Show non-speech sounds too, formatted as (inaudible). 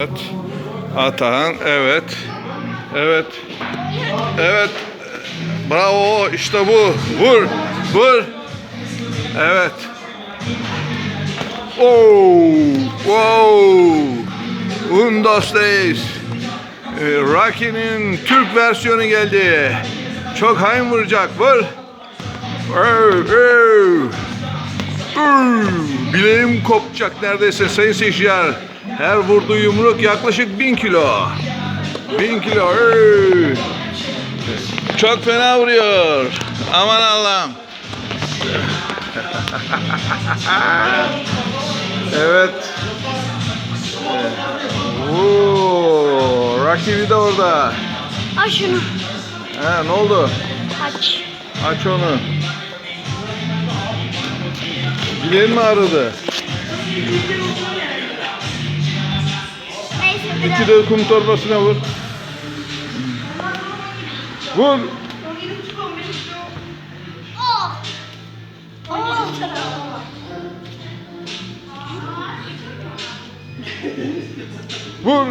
Evet. Atahan evet. Evet. Evet. Bravo işte bu. Vur. Vur. Evet. Oh. Wow. Un, dos. Ee, Rocky'nin Türk versiyonu geldi. Çok hain vuracak. Vur. Oh, oh. Bileğim kopacak neredeyse sayın seyirciler. Her vurduğu yumruk yaklaşık bin kilo. Bin kilo. Çok fena vuruyor. Aman Allah'ım. (laughs) evet. Oo, rakibi de orada. Al şunu. Ha, ne oldu? Aç. Aç onu. Bileğin mi biraz. İki de kum torbasına vur. Vur. Oh. Vur.